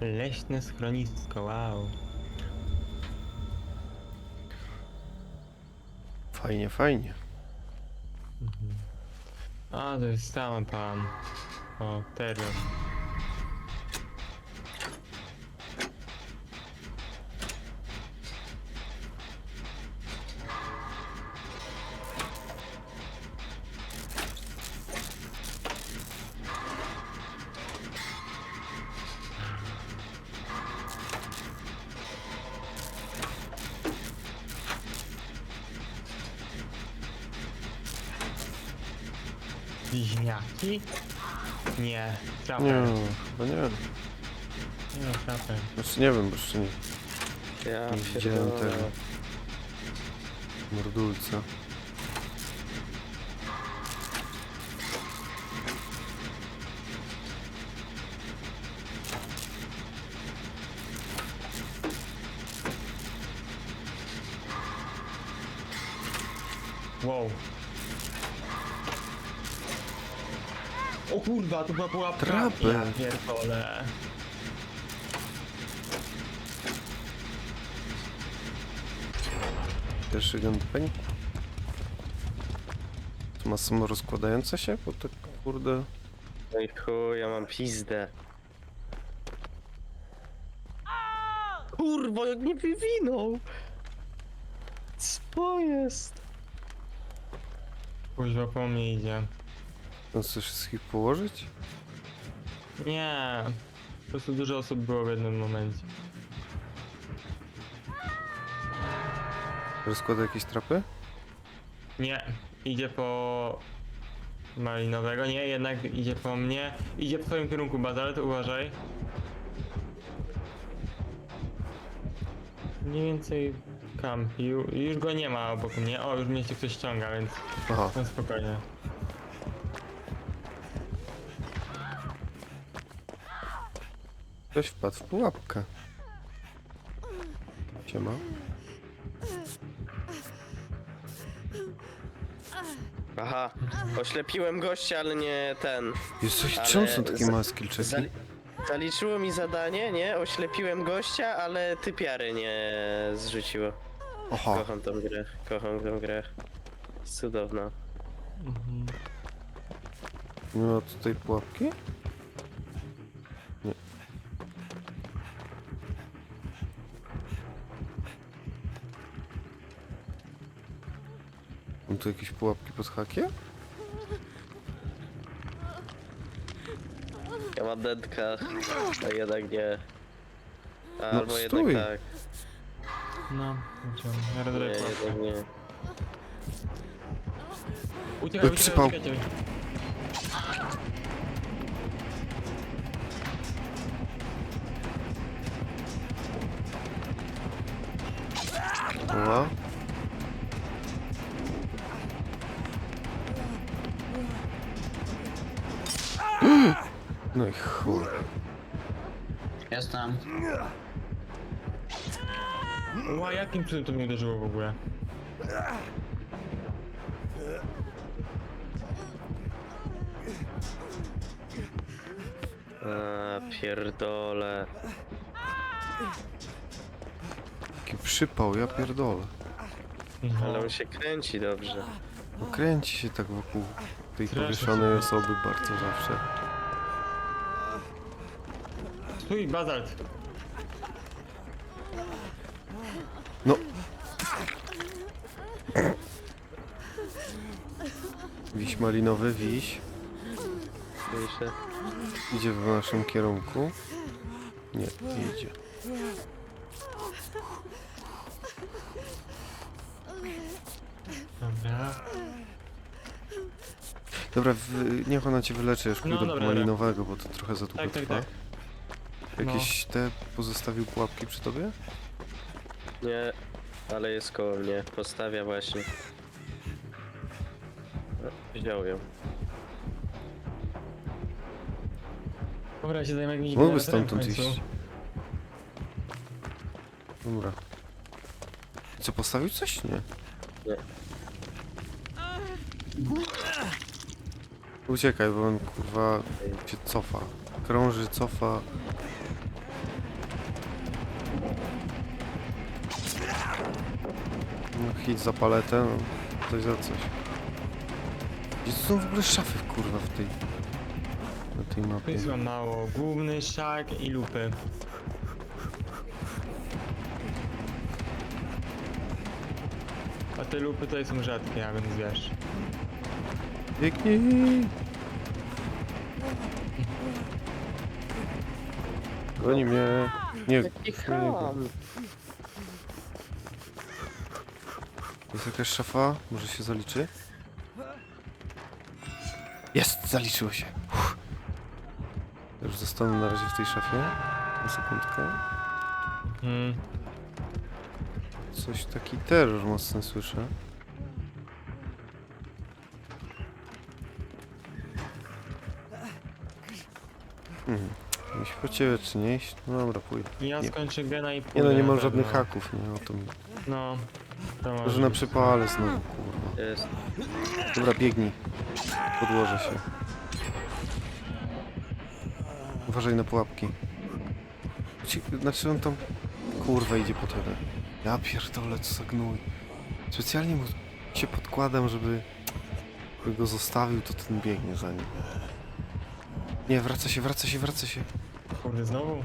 Leśne schronisko, wow. Fajnie, fajnie. Mhm. A, to jest tam pan. O, teraz. Nie, chyba nie. nie traper. Znaczy nie wiem, bo jeszcze nie Ja Nie widziałem pierdolę. tego. mordulca. Wow. Kurwa, to była pułapka. Trapy. Ja pierdolę. Pierwszy gębeń. To ma samo rozkładające się? Bo tak kurde... No i chuj, ja mam pizdę. Kurwa, jak mnie wywinął! Co jest? Kuźwa po mnie idzie. No chcesz wszystkich położyć? Nie. Po prostu dużo osób było w jednym momencie. Rozkłada jakieś trapy? Nie. Idzie po... Malinowego. Nie, jednak idzie po mnie. Idzie w twoim kierunku, Bazalt, uważaj. Mniej więcej kampił. Już go nie ma obok mnie. O, już mnie się ktoś ściąga, więc Aha, no spokojnie. Ktoś wpadł w pułapkę. Siema. Aha, oślepiłem gościa, ale nie ten. Jest coś, Ale czemu są takie za- małe skill checki? Zali zaliczyło mi zadanie, nie? Oślepiłem gościa, ale typiary nie zrzuciło. Aha, Kocham tą grę, kocham tę grę. Jest Cudowna. Nie ma tutaj pułapki? Tu jakieś pułapki pod hakiem? Ja mam dętka, a jednak nie. A, No, Albo stój. jednak tak. No, idziemy. Ja Nie, jednak nie. Uciekaj, Oj, przypał. uciekaj, jakim cudem to mnie uderzyło w ogóle? A, pierdole. Jaki przypał, ja pierdolę. No. Ale on się kręci dobrze. No kręci się tak wokół tej Strasznie osoby bardzo zawsze. Stój, bazalt! No. Malinowy, wiś. Słyszę. Idzie w naszym kierunku. Nie, nie idzie. Dobra. Dobra, w, niech ona cię wyleczy, już No, pójdę dobra, malinowego, bo to trochę za długo Tak, tak, trwa. tak. No. Jakieś te pozostawił pułapki przy tobie? Nie, ale jest koło mnie. Postawia właśnie. Wziął ją. Dobra, ja się zajmę jakimś Mógłby generatorem w stamtąd końcu. iść. Dobra. Co, postawił coś? Nie. Nie. Uciekaj, bo on kurwa się cofa. Krąży, cofa. No, hit za paletę, no. Coś za coś. Gdzie są w ogóle szafy, kurwa, w tej... Na tej mapie? jest wam mało. Główny szak i lupy. A te lupy to są rzadkie, a więc wiesz. Biegnij! Goni mnie. Nie, Jaki. Jest jakaś szafa? Może się zaliczy? Jest! Zaliczyło się. Uff. Już zostanę na razie w tej szafie. Na sekundkę. Hmm. Coś taki terror mocny słyszę. Mhm. Jeśli po ciebie czy nie iść? No dobra, pójdę. Ja Nie. skończę gena i pójdę. Nie no, nie mam pewno. żadnych haków, nie o to mi. No. To Może może na przypale znowu, kurwa. Jest. Dobra, biegnij. Podłożę się. Uważaj na pułapki. Ci- Znaczy on tam... Kurwa idzie po tebe. Ja pierdolę, co za gnój. Specjalnie mu się podkładam, żeby... Żeby go zostawił, to ten biegnie za nim. Nie, wraca się, wraca się, wraca się. Kurde, znowu?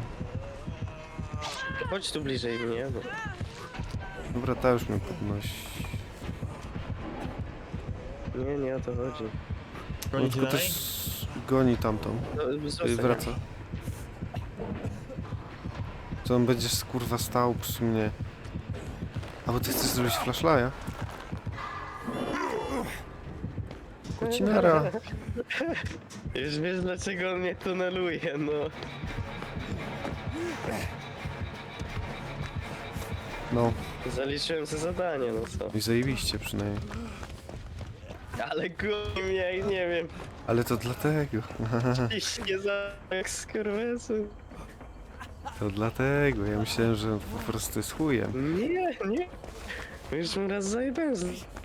Chodź tu bliżej mnie, bo... Dobra, ta już mnie podnosi. Nie, nie o to chodzi. Gonicie tylko dalej? też goni tamtą. No, zostań. wraca. Co on będzie kurwa stał przy mnie? A bo ty chcesz zrobić flashlaya? Kocinara. Już wiesz dlaczego on mnie tuneluje, no. No, Zaliczyłem sobie zadanie, no co. i zajebiście przynajmniej. Ale i nie wiem. Ale to dlatego. Iść nie za jak skurwysy. To dlatego. Ja myślałem, że po prostu jest chujem. Nie, nie. Już mu raz zajebałem z...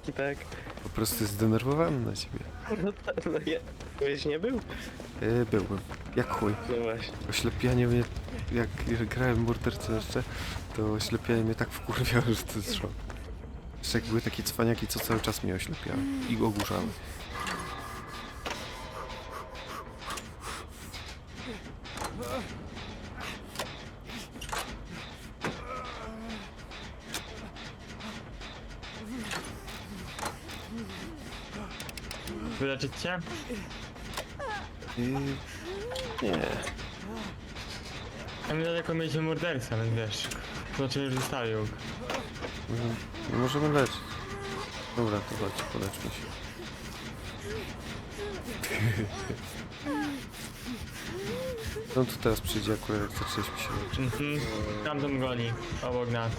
i tak. Po prostu jest zdenerwowany na ciebie. No, tak, no ja. Byłeś nie był? E, byłbym. Jak chuj. No właśnie. Oślepianie mnie, jak grałem w morderce jeszcze, to oślepianie mnie tak wkurwiało, że to jest szok. Jeszcze jak były takie cwaniaki, co cały czas mnie oślepiały i ogłuszały. Wyleczyć cię? I... Nie. A my daleko mieliśmy mordercę, więc wiesz. Znaczy już zostawił. Może- Nie możemy leczyć. Dobra, to chodź, poleczmy się. No to teraz przyjdzie akurat jak zaczęliśmy się leczyć. Mhm. Tamtą goni. Obok nas.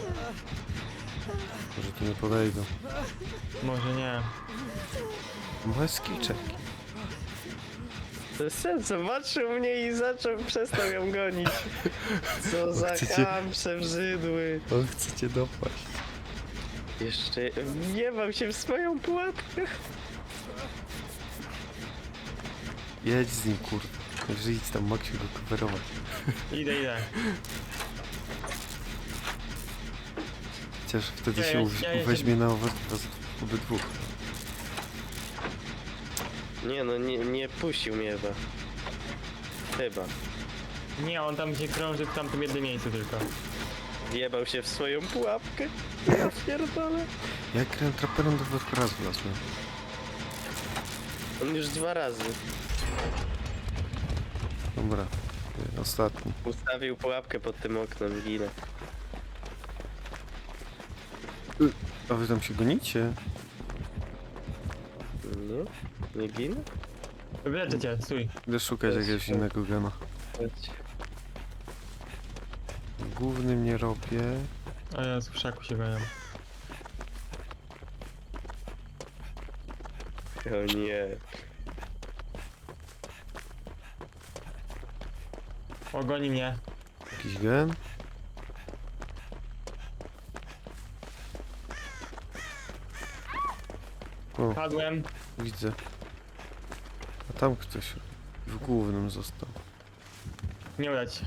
Może tu nie podejdą. Może nie. Moje skillczeki. To jest sens, zobaczył mnie i zaczął, przestał ją gonić. Co za Chcecie- ham przebrzydły. On chce cię dopaść. Jeszcze wjebał się w swoją pułapkę. Jedź z nim, kurde. Także idź tam, Maksiu, go coverować. Idę, idę. Chociaż wtedy Ja- się ja- uw- ja- ja- weźmie na was was obydwu. Nie no, nie, nie puścił mnie chyba. Chyba. Nie, on tam się krąży w tamtym jednym miejscu tylko. Wjebał się w swoją pułapkę. Ja pierdolę. Jak grałem traperem, to tylko raz wlazłem. On już dwa razy Dobra, ostatni. ustawił pułapkę pod tym oknem, ginę. A wy tam się gonicie? Nie? Nie ginę? Wyleczę cię, stój. Idę szukać Jest jakiegoś innego gena. Chodź. Głównym nie robię. A ja z krzaku się. O nie. Ogoni mnie. Jakiś gen? O, Padłem. widzę. A tam ktoś w głównym został. Nie udać.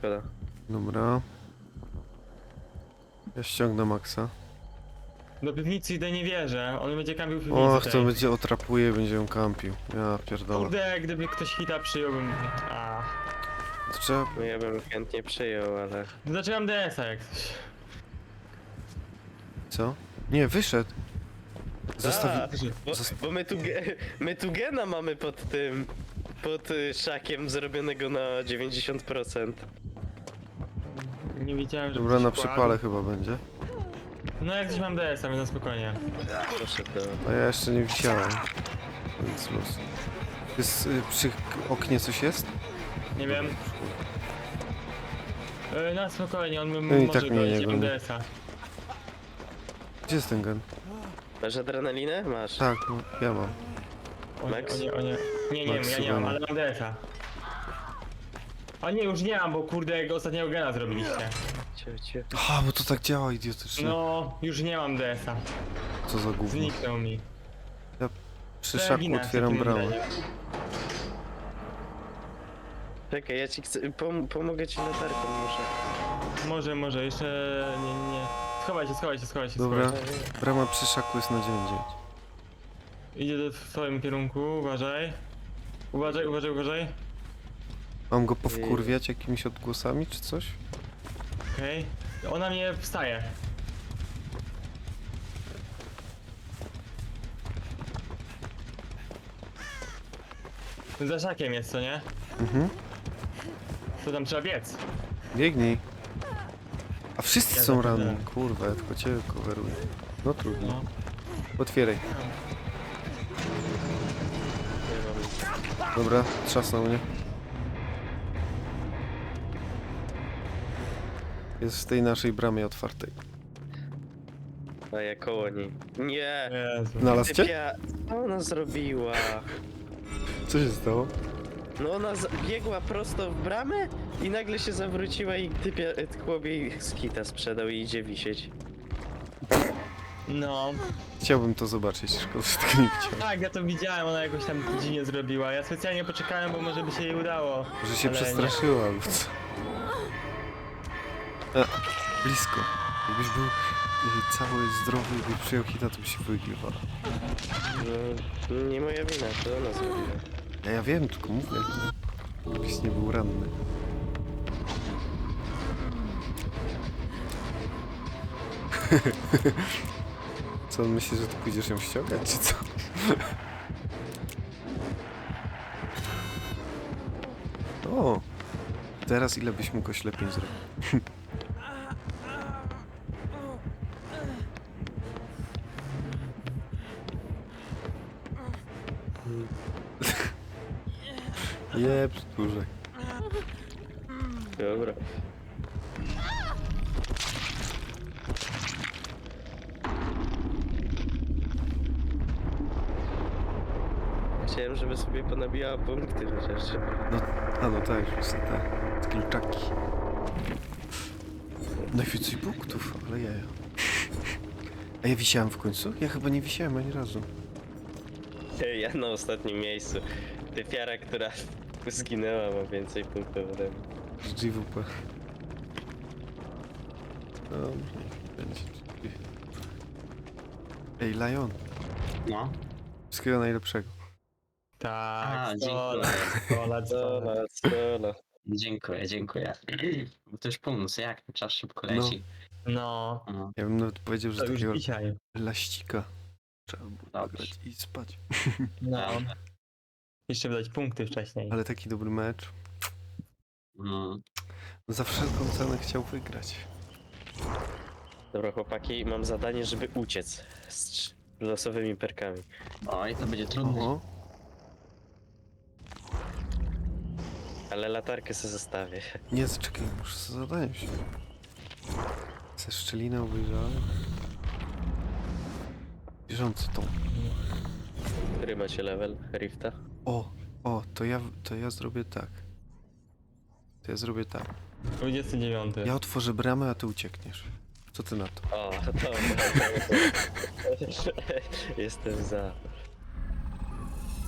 Szkoda. Dobra. Ja ściągnę Maxa. Do piwnicy idę nie wierzę, on będzie kampił w piwnicy Och, to tej. będzie otrapuje, będzie ją kampił. Ja pierdolę. Kurde, gdyby ktoś hita przyjąłbym... A. To trzeba... No ja bym chętnie przyjął, ale... Znaczy mam DS-a jak coś. Co? Nie, wyszedł. Zostawi... A, bo, Zosta- bo my tu, ge- my tu gena mamy pod tym... Pod y, szakiem zrobionego na 90%. Nie wiedziałem, że... Dobra, na przypale chyba będzie. No jak coś mam DS-a, więc na spokojnie. Proszę to. A ja jeszcze nie wisiałem. Więc luz. Jest, y, przy k- oknie coś jest? Nie wiem. E, Na spokojnie, on m- No i może tak go mnie nie iść, mam goni. DS-a. Gdzie jest ten gen? Masz adrenalinę? Masz. Tak, no, ja mam. O nie, Max? o nie, o nie. Nie, nie, Max ja nie mam, nie. ale mam DS-a. A nie, już nie mam, bo kurde, jak ostatniego gena zrobiliście. Cio, cio. A, bo to tak działa idiotycznie. No, już nie mam DS-a. Co za gówno. Zniknął mi. Przy szaku otwieram bramę. Czekaj, ja ci chcę... Pom pomogę ci latarką, muszę. Może, może, jeszcze nie, nie. Schowaj się, schowaj się, schowaj się, Dobra. schowaj się. Brama przy szaku jest na 9. Idzie do, w twoim kierunku, uważaj. Uważaj, uważaj, uważaj. Mam go powkurwiać jakimiś odgłosami czy coś? Okej. Ona mnie wstaje. Za szakiem jest, co nie? Mhm. To tam trzeba biec. Biegnij. A wszyscy Ja są ranni. Kurwa, ja tylko cię coveruję. No trudno. No. Otwieraj. Dobra, trzasnął mnie. Jest w tej naszej bramie otwartej. A ja koło niej. Nie! Jezu. Znalazł cię? Typia... Co ona zrobiła? Co się stało? No ona z- biegła prosto w bramę i nagle się zawróciła i typia, chłopie skita sprzedał i idzie wisieć. No. Chciałbym to zobaczyć, szkoda, że tego nie widziałem. Tak, ja to widziałem, ona jakoś tam dziwnie zrobiła. Ja specjalnie poczekałem, bo może by się jej udało. Że się Ale nie. przestraszyła albo co. A, blisko. Jakbyś był y, cały zdrowy i byś przyjął hita, to by się wygrywał. No, nie moja wina, to ona zrobiła. Ja, ja wiem, tylko mówię. Jakbyś nie był ranny. Co on myśli, że ty pójdziesz ją ściągać, czy co? O! Teraz ile byś mógł oślepień zrobić? Nie, przedłużaj. Dobra. Chciałem, żeby sobie ponabijała punkty chociaż. No, a no tak, już są te skilczaki. Najwięcej punktów, ale ja. A ja wisiałem w końcu? Ja chyba nie wisiałem ani razu. Ja na ostatnim miejscu. Typiara, która zginęła ma więcej punktów ode mnie. Z GWP. Dobrze, będzie. Ej, Lion, No. wszystkiego najlepszego. Tak, A, 100 dziękuję. lat, 100 lat, 100 lat. Stola, stola. Dziękuję, dziękuję. Bo to już północ, jak ten czas szybko No. leci. No, No. Ja bym nawet powiedział, że to już takiego dzisiaj. laścika trzeba było Dobrze. grać i spać. No. Jeszcze wydać punkty wcześniej. Ale taki dobry mecz. No. Za wszelką cenę chciał wygrać. Dobra chłopaki, mam zadanie, żeby uciec z trz- losowymi perkami. Oj, to będzie trudne. Oho. Ale latarkę sobie zostawię. Nie, czekaj, muszę za zadaniem się. Ze szczelinę obejrzałem. Bieżący tą. Który macie level? Rifta? O, o, to ja, to ja zrobię tak. To ja zrobię tak. 29. Ja otworzę bramę, a ty uciekniesz. Co ty na to? O, dobra. Jestem za.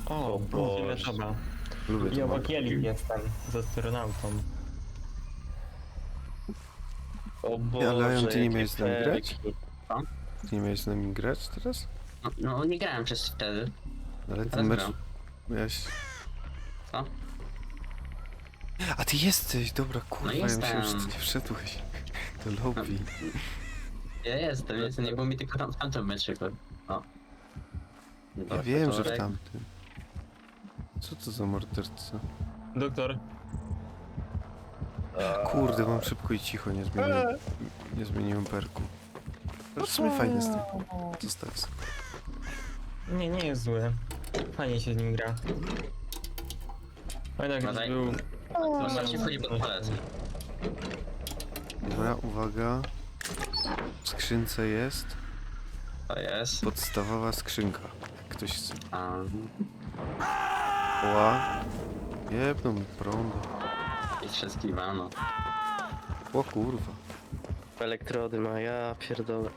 O, O Boże. Boże. Metoda. Lubię to obok mapę. Jelik jestem, z astronautą. O ale Lion, Boże, ty nie jakie miałeś z nami grać? perki. Ty nie miałeś z nami grać teraz? No, no nie grałem przez wtedy. Ale ten Teraz mecz... gram. Miałeś... Co? A ty jesteś, dobra, kurwa, ja myślałem, że ty jestem. nie wszedłeś do lobby. Ja jestem, jestem, nie było mi tylko tam w tamtym meczyku. O. Ja wiem, że w tamtym. Co to za morderca? Doktor. Kurde, mam szybko i cicho, nie zmieniłem, nie zmieniłem perku. To w sumie fajny jest ten. Zostaw sobie. Nie, nie jest zły. Fajnie się z nim gra. Pamiętam jak Uważaj. był... Można ci wchodzi pod palec. Dobra, uwaga. W skrzynce jest To jest. podstawowa skrzynka. Ktoś chce. A, Ła. Jebną mi prąd. I wszystkich wano. O kurwa. Elektrody ma, ja pierdolę.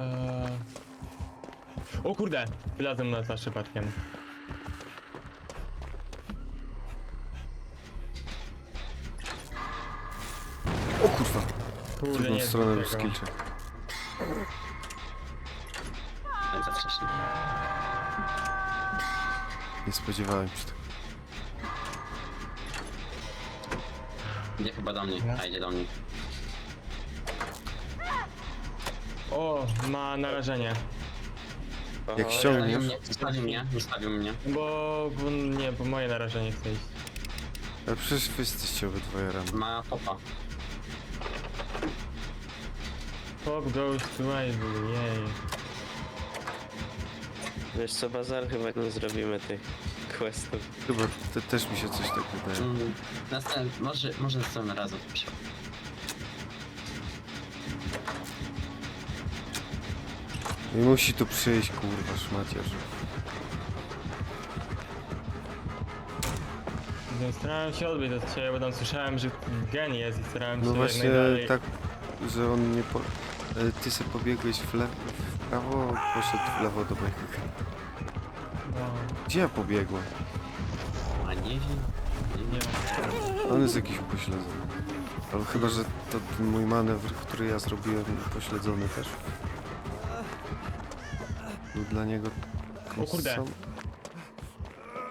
Eee... O kurde! Wylazłem na za przypadkiem. O kurwa. W Kurde, drugą nie stronę. No i za wcześnie. Nie spodziewałem się tego. Idzie chyba do mnie, a idzie do mnie. O, ma narażenie. Jak Zostawił mnie, zostawił mnie, zostawił mnie. Bo, bo nie, bo moje narażenie chce iść. Ale przecież wy jesteście obydwoje rano. Ma popa. Pop goes to idle, jej. Wiesz co, Bazar, chyba nie zrobimy tych questów. Chyba te, też mi się coś tak wydaje. Mm, Następ, może, może następnym razem. I musi tu przyjść, kurwa, szmaciarz. No, starałem się odbyć od ciebie, bo tam słyszałem, że gen jest i starałem się No jak właśnie najdalej... tak, że on nie po... e, Ty se pobiegłeś w, le... w prawo, poszedł w lewo do mojego. No, Gdzie ja pobiegłem? A nie wiem. Nie nie wiem. On jest jakiś upośledzony. Ale chyba, że to ten mój manewr, który ja zrobiłem, upośledzony też. Był dla niego O kurde.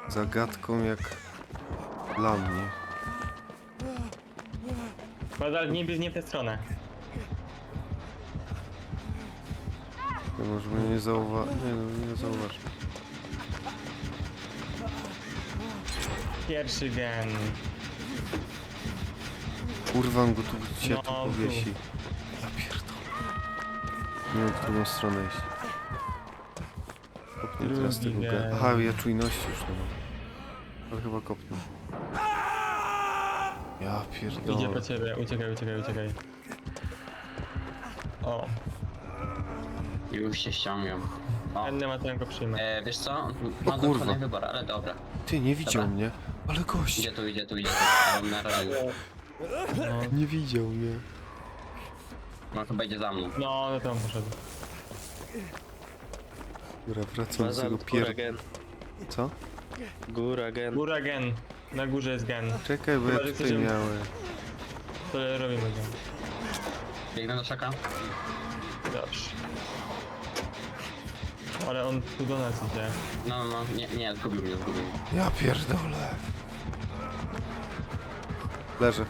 zagadką jak dla mnie. Badal nie biegnie w tę stronę. Ja może mnie nie zauwa... Nie no, nie zauważ. Pierwszy gen. Kurwa, on go tu cię tu No, tu. powiesi. Ja pierdolę. Nie wiem, w którą stronę iść. Kopnie teraz Drugi tego ga... Aha, ja czujności już nie mam. Ale chyba kopnę. Ja Idzie pierdolę. po ciebie, uciekaj, uciekaj, uciekaj. O, Już się ściągam. O. będę ma tylko przyjmę. E, wiesz co? O Mam kurwa. dokładny wybór, ale dobra. Ty, nie widział Dobra. mnie. Ale gość! Idzie tu, idzie tu, idzie tu. Mam na razie. No, Nie widział mnie. No chyba idzie za mną. no, no tam poszedł. Dobra, wracam Bazar, tego góra pier... gen. Co? Góra gen. Góra gen. Na górze jest gen. Czekaj, bo Chyba, ja że tutaj chcecie- miałem. To robimy gen. Biegnę do szaka. Dobrze. Ale on tu do nas idzie. No, no, nie, nie, zgubił mnie, zgubił mnie. Ja pierdolę. Leżę.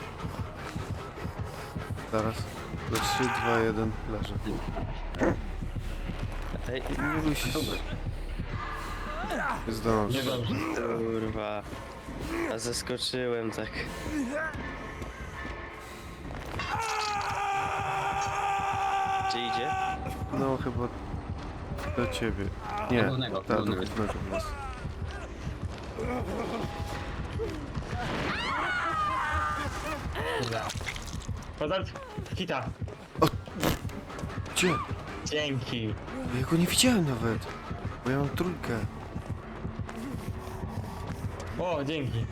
Zaraz. Do 3, 2, 1, leżę. Ej. Nie dobrze. kurwa. A zaskoczyłem tak. Gdzie idzie? No chyba do ciebie. Nie, Do głównego, tak, do głównego. głównego was. Dobra. Badal, hita. Gdzie? Dzięki. Ja go nie widziałem nawet. Bo ja mam trójkę. O, dzięki.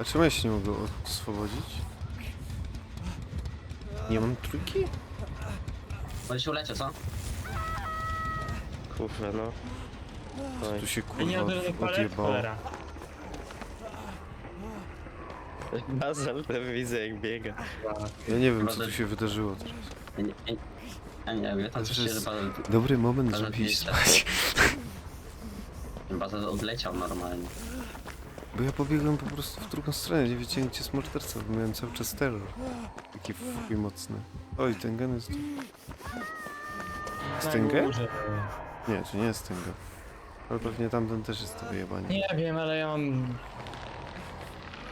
A czemu ja się nie mogę oswobodzić? Nie mam trójki? Się ulecie, co? Kurwa, no. Oj. Tu się nie kurwa żadnych palet? odjebało. Cholera. Bazal, widzę jak biega. Ja nie wiem, co tu się wydarzyło teraz. Ja nie, ja, ja nie wiem, ja tam To słyszę, że jest bazal, dobry moment, Ale żeby nie iść jest spać. bazal odleciał normalnie. Bo ja pobiegłem po prostu w drugą stronę, nie wiedziałem gdzie jest morderca, bo miałem cały czas terror. Taki fuj mocny. Oj, ten gen jest... Na Stęgę? górze. Nie, to nie jest Tenga. Ale pewnie tamten też jest do wyjebania. Nie wiem, ale ja mam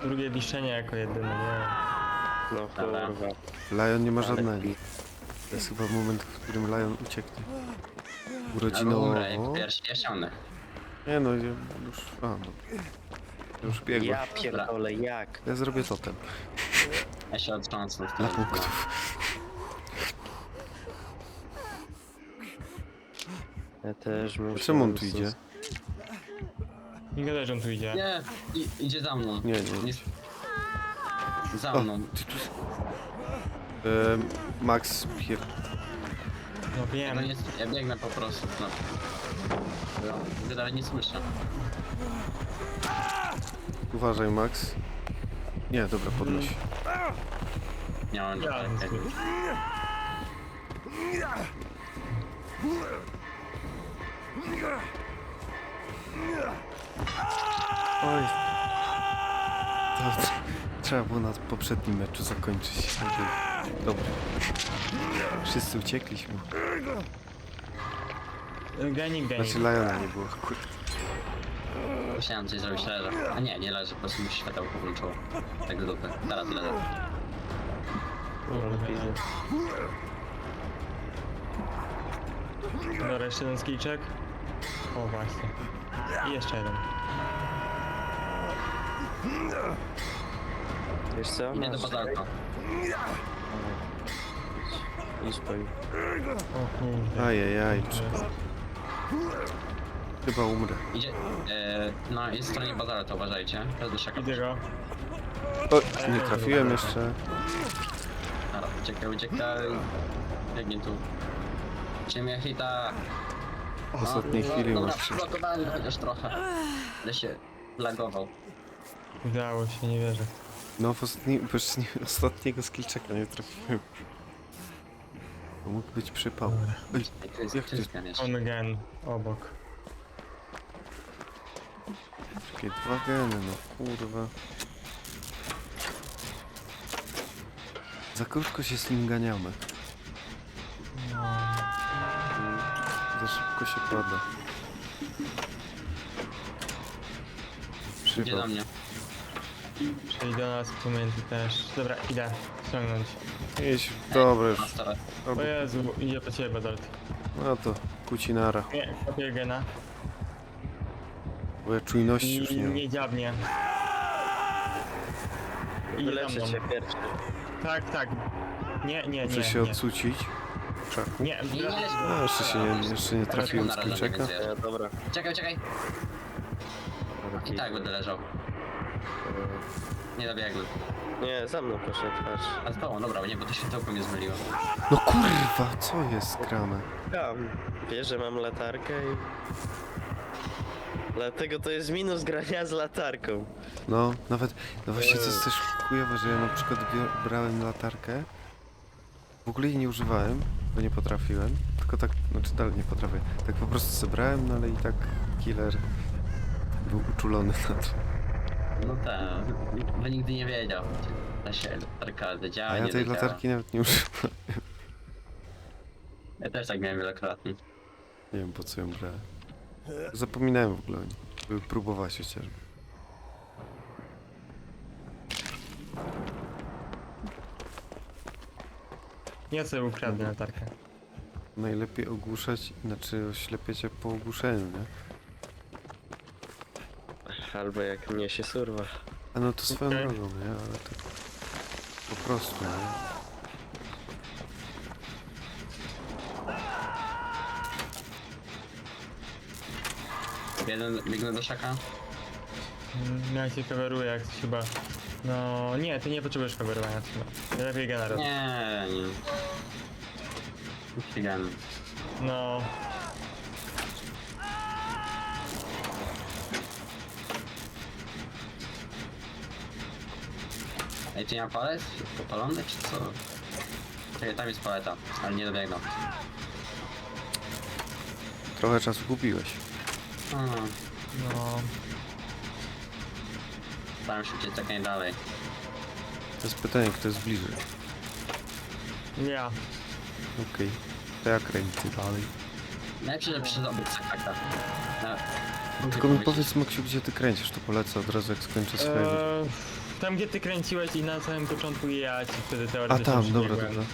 drugie wiszenie jako jedyne, nie No Dobra. kurwa. Lion nie ma żadnego. To jest chyba moment, w którym Lion ucieknie. Albo Urodzinowo. ściągnę. Nie no, ja już... A, dobra. Ja Już biegłem. Ja pierdolę, jak? Ja zrobię totem. Ja się otrząsnę w Dla punktów. Ja też muszę... Czemu on tu idzie? Nie gadaj, że on tu idzie. Nie, i, idzie za mną. Nie, nie. Nie, za O, mną. ty tu... Ehm, Max pier... No Ja, wiem. go nie, ja biegnę po prostu. No. Ja go nawet nie słyszę. Uważaj, Max. Nie, dobra, podnoś. Nie mam Ja nic nie- Oj. To trzeba było na poprzednim meczu zakończyć. Dobra. Wszyscy uciekliśmy. Ganik, ganik. Znaczy Liona nie było. Kurde. Musiałem coś zrobić leżę. A nie, nie leży, po prostu mi się światełko włączyło. Tak do dupy. Teraz leżę. Dobra, jeszcze jeden skillczek. O właśnie. I jeszcze jeden. Wiesz co? Idę do Masz- bazalka. Po nim. O kurde. Ajajaj. Chyba umrę. Idzie, e, no jest w stronie bazalka, uważajcie. Teraz do szaka. Idę go. O, nie trafiłem jeszcze. Dobra, uciekaj, uciekaj. Biegnie tu. Ciemię hita. W ostatniej chwili Dobra, masz. przyblokowałem go chociaż trochę. Ale się lagował. Udało się, nie wierzę. No w ostatni, bo już nie, ostatniego skillczeka nie trafiłem. To mógł być przypał. Ej, Ej, to jest Jak ciężka jeszcze. On gen obok. takie dwa geny, no kurwa. Za krótko się z nim ganiamy. Za szybko się pada. Idzie do Przypał. mnie. Czyli do nas pamięty też. Dobra, idę ściągnąć. Idź, dobra już. Albo, O Jezu, idzie po ciebie bazalt. no to kucinara. Nie, kopię gena. Bo ja czujności już I nie mam. nie dziabnie. Idzie za Wyleczę mną. cię pierwszy. Tak, tak. Nie, nie, Muszę nie. się nie. odsucić. Krzaku. Nie, Nie, nie, nie. No, jeszcze się nie, jeszcze nie trafiłem z. Ja, dobra. Czekaj, czekaj. I tak będę leżał. Nie dobiegnę. Nie, za mną proszę, patrz. A spało, dobra, nie, bo to światełko mnie zmyliło. No kurwa, co jest grane? Tam. Wiesz, że mam latarkę i... Dlatego to jest minus grania z latarką. No, nawet, no właśnie to jest też chujowe, że ja na przykład bio- brałem latarkę, w ogóle jej nie używałem, bo nie potrafiłem, tylko tak, znaczy dalej nie potrafię, tak po prostu zebrałem, no ale i tak killer był uczulony na to. No tak, bo nigdy nie wiedział. czy Ta się latarka działa, A ja nie tej działa. latarki nawet nie używałem. Ja też tak miałem wielokrotnie. Nie wiem po co ją brałem. Zapominałem w ogóle o niej, by próbować chociażby. Ja sobie ukradnę latarkę. Najlepiej ogłuszać, znaczy oślepiać jak po ogłuszeniu, nie? Albo jak mnie się surwa. A no to swoją Okej. drogą, nie? Ale to po prostu, nie? Jeden biegnę do szaka. Mm, Ja się coveruję jak coś chyba. No nie, ty nie potrzebujesz coverowania chyba. Lepiej robić. Nie, nie. Ścigamy. No. Ej, tu nie ma palet? Popalony czy co? Czekaj, tam jest paleta, ale nie dobiegną. Trochę czasu kupiłeś. Hmm, No. staram się uciec jak najdalej. To jest pytanie, kto jest bliżej. Ja. Okej. To ja kręcę dalej. Najlepsze, że przyszedł obok sakaka. No, Tylko mi powiedz Maksiu, gdzie ty kręcisz, to polecę od razu jak skończę swoje. Eee, tam gdzie ty kręciłeś i na samym początku ja ci wtedy A teoretycznie tam, dobra, przybiegłem. dobra.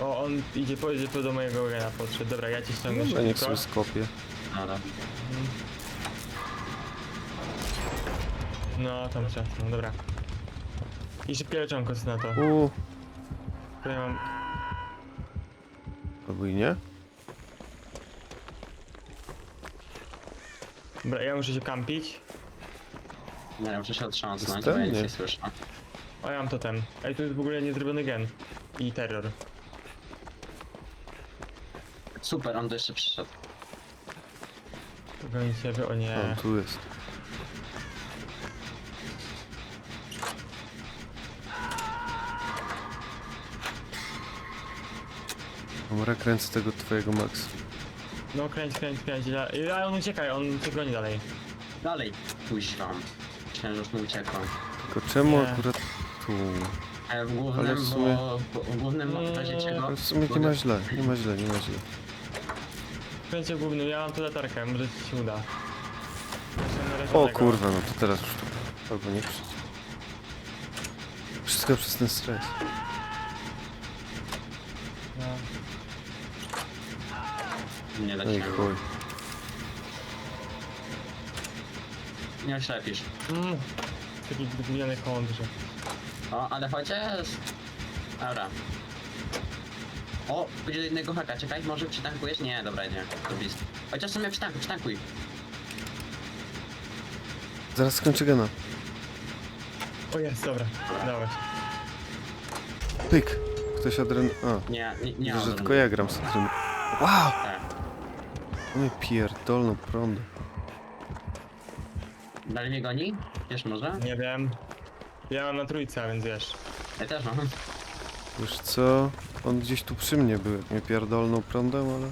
O, on idzie po, idzie po do mojego gena podszedł. Dobra, ja ci ściągnę Dobra, niech szybko. sobie skopię. Dobra. No, tam trzeba, no dobra. I szybkie leczonko na to. Uuu, To ja mam... albo i nie? Dobra, ja muszę się kampić. Nie wiem, muszę się otrząsnąć, bo ja ten? nic Nie. nie słyszę. O, ja mam totem. Ej, tu jest w ogóle niezrobiony gen. I terror. Super, on to jeszcze przyszedł. Goni siebie, o nie. O, tu jest. Dobra, kręcę tego twojego Max. No, kręć, kręć, kręć. Ja, ja on ucieka, on cię goni dalej. Dalej, pójść wam. Już uciekłem. Tylko czemu Nie. akurat tu? Ale w głównym, Ale w sumie- bo, bo w głównym w razie czego... Ale w sumie nie ma źle, nie ma źle, nie ma źle. Kręcie głównym, ja mam tu latarkę, może ci się uda. O tego. kurwa, no to teraz już tu. Albo nie przyjdzie. Wszystko przez ten stres. No. Nie da No się. chuj. Nie oślepisz. Mm. Taki gówniany kołądrze. O, ale chociaż... Dobra. O, będzie do innego haka, czekaj, może przytankujesz? Nie, dobra, nie, to blisko. Chociaż w sumie przytankuj, przytankuj. Zaraz skończę gena. O jest, dobra. Dałeś. Pyk! Ktoś adren... A, Nie, nie, nie widzę, że tylko ja gram z adren... Wow! Tak. Mamy pierdolną prąd. Dalej mnie goni? Wiesz może? Nie wiem. Ja mam na trójce, a więc wiesz. Ja też mam. Wiesz co? On gdzieś tu przy mnie był, jak mnie pierdolną prądem, ale...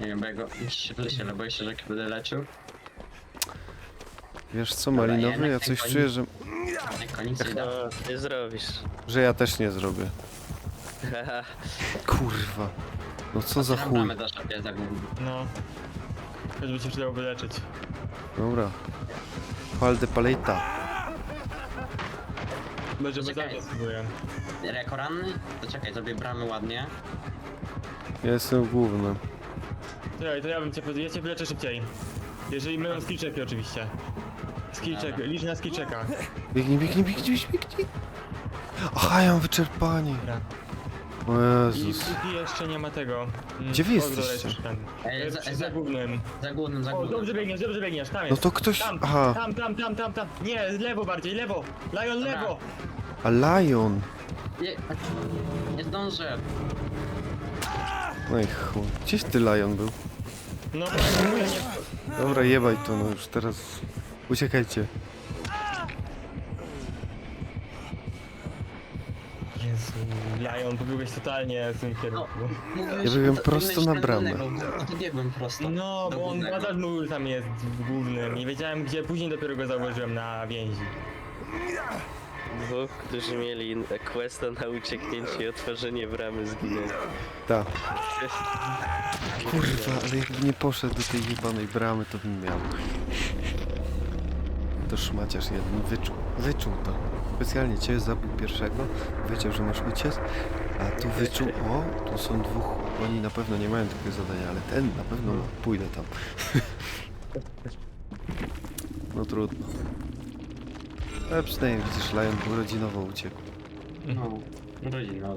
Nie wiem, bo ja go się wysielę, boję się, że jak będę leczył. Wiesz co, Dobra, Malinowy? jednak Ja coś tego czuję, że, Jak nic nie da. No, nie zrobisz. że ja też nie zrobię. Kurwa. No co za chuj. Mamy za szapie za gówno. No. Choćby cię przydało wyleczyć. Dobra. Pal de paleta. Będzie bez Czekaj. auta spróbuję. Reko ranny? To czekaj, zrobię bramy ładnie. Ja jestem główny. Czekaj, to ja bym cię, ja cię wyleczę szybciej. Jeżeli będą skillczeki oczywiście. Skillczek, Dobra. licz na skillczekach. Biegnij, biegnij, biegnij, biegnij. Aha, ja mam wyczerpanie. Dobra. O I, Jezus. I jeszcze nie ma tego. Mm, Gdzie wy o, jesteście? dobra, jest ten. Ej, Za, za- za za- głównym. Za głównym, za O, głównym. dobrze biegniesz, dobrze biegniesz, tam No jest. to ktoś... Tam, Aha. tam, tam, tam, tam, tam. Nie, lewo bardziej, lewo. Lion, Dobra. lewo. A Lion. Nie, nie zdążę. No i chuj. Gdzieś ty Lion był? No, bo nie... Dobra, jebaj to, no już teraz... Uciekajcie. Lion, pobiegłeś totalnie w tym kierunku. Mówiłeś, Ja biegłem to- prosto na bramę. Nie biegłem prosto. No, do bo on głównego. nadal mój tam jest w głównym i wiedziałem gdzie, później dopiero go zauważyłem na więzi. Dwóch, którzy mieli questa na ucieknięcie i otworzenie bramy zginęli. Ta. Kurwa, ale jakby nie poszedł do tej jebanej bramy, to bym miał. To szmaciarz jeden wyczuł. Wyczuł to. Specjalnie cię zabił pierwszego, wiedział, że masz uciec, a tu wyczuł, o, tu są dwóch, oni na pewno nie mają takiego zadania, ale ten na pewno ma. pójdę tam. No trudno. Ale przynajmniej widzisz, Lion urodzinowo uciekł. No, rodzina.